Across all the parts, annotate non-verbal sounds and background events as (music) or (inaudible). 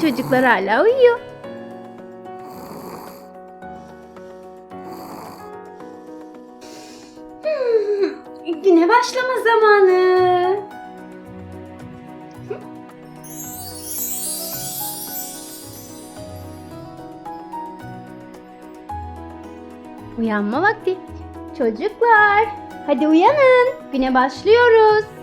Çocuklar hala uyuyor. Güne başlama zamanı. Uyanma vakti. Çocuklar, hadi uyanın. Güne başlıyoruz.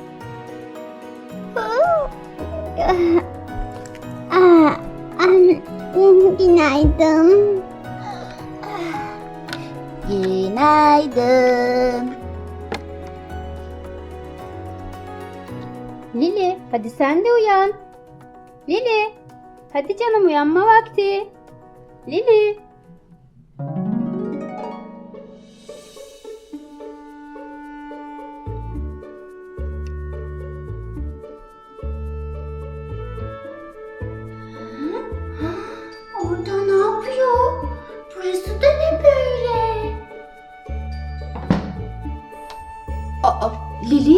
Günaydın. Günaydın. Lili, hadi sen de uyan. Lili, hadi canım uyanma vakti. Lili. Lili,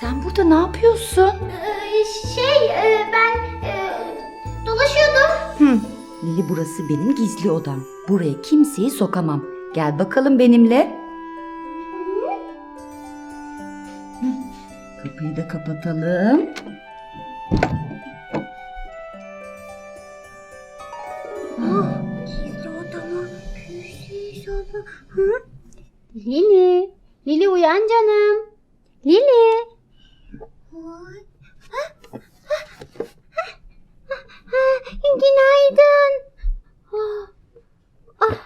sen burada ne yapıyorsun? Ee, şey e, ben e, dolaşıyordum. Hı. Lili burası benim gizli odam. Buraya kimseyi sokamam. Gel bakalım benimle. Hı. Kapıyı da kapatalım. Hı? Lili, Lili uyan canım. Lili. Ay. Günaydın. Ah.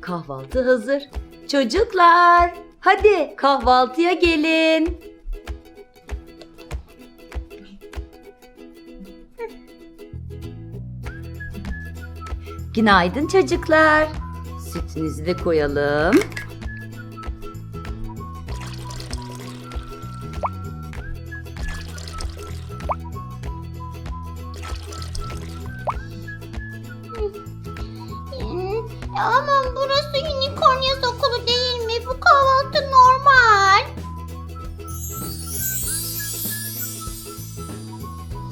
Kahvaltı hazır. Çocuklar, hadi kahvaltıya gelin. Günaydın çocuklar. Sütünüzü de koyalım. Ama burası unicorn yaz okulu değil mi? Bu kahvaltı normal.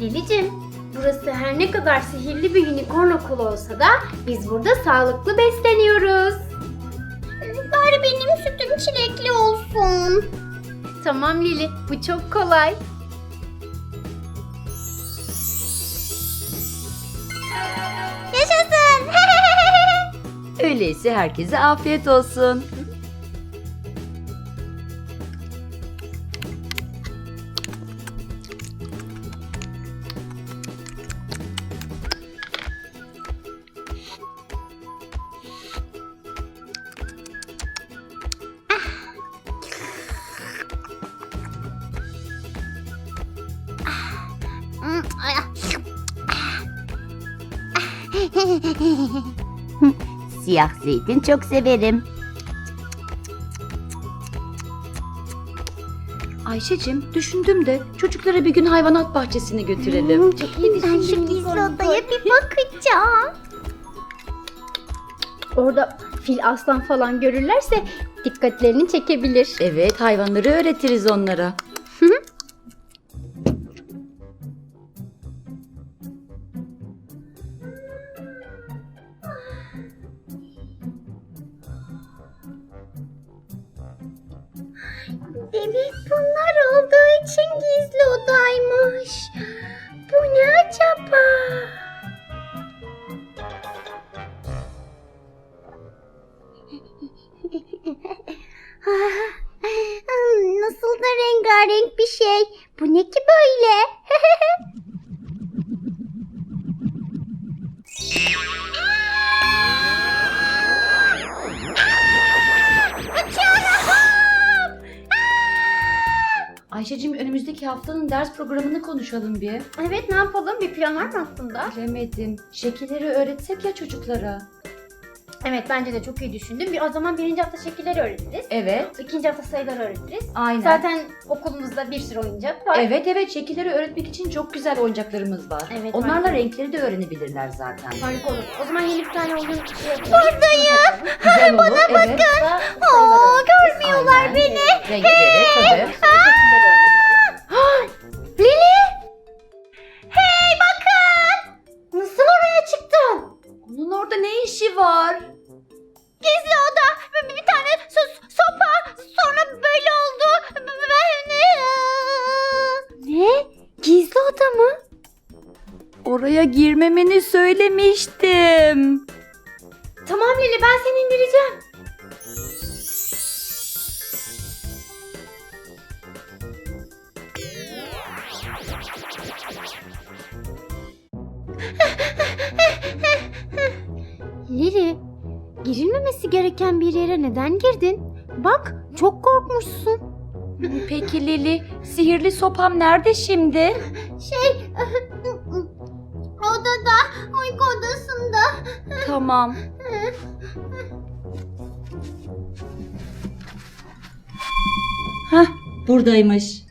Lilicim, burası her ne kadar sihirli bir unicorn okulu olsa da biz burada sağlıklı besleniyoruz. Bari benim sütüm çilekli olsun. Tamam Lili, bu çok kolay. Yaşasın. (laughs) Öyleyse herkese afiyet olsun. (laughs) Siyah zeytin çok severim. Ayşe'cim düşündüm de çocuklara bir gün hayvanat bahçesine götürelim. Ben şu gizli odaya bir bakacağım. Orada fil aslan falan görürlerse dikkatlerini çekebilir. Evet hayvanları öğretiriz onlara. Demek bunlar olduğu için gizli odaymış. Bu ne acaba? Ayşe'cim önümüzdeki haftanın ders programını konuşalım bir. Evet ne yapalım? Bir plan var mı aslında? Bilemedim. Şekilleri öğretsek ya çocuklara. Evet bence de çok iyi düşündüm. Bir, o zaman birinci hafta şekilleri öğretiriz. Evet. İkinci hafta sayıları öğretiriz. Aynen. Zaten okulumuzda bir sürü oyuncak var. Evet evet şekilleri öğretmek için çok güzel oyuncaklarımız var. Evet, Onlarla var. renkleri de öğrenebilirler zaten. Harika olur. O zaman yeni bir tane oyun şey. Buradayım. Güzel olur. evet. Oo, görmüyorlar Aynen. beni. Renkleri tabii. Oraya girmemeni söylemiştim. Tamam Lili ben seni indireceğim. Lili, girilmemesi gereken bir yere neden girdin? Bak, çok korkmuşsun. Peki Lili, sihirli sopam nerede şimdi? Şey... Tamam. Hah, buradaymış.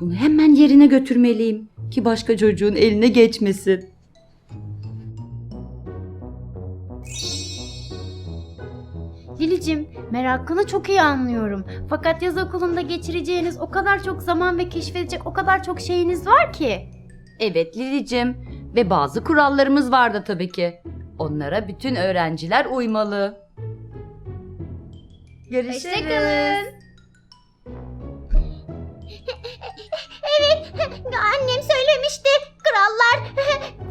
Bunu hemen yerine götürmeliyim ki başka çocuğun eline geçmesin. Lilicim, merakını çok iyi anlıyorum. Fakat yaz okulunda geçireceğiniz o kadar çok zaman ve keşfedecek o kadar çok şeyiniz var ki. Evet Lilicim ve bazı kurallarımız vardı tabii ki. Onlara bütün öğrenciler uymalı. Görüşürüz. Hoşçakalın. evet, annem söylemişti. Krallar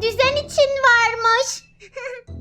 (laughs) düzen için varmış. (laughs)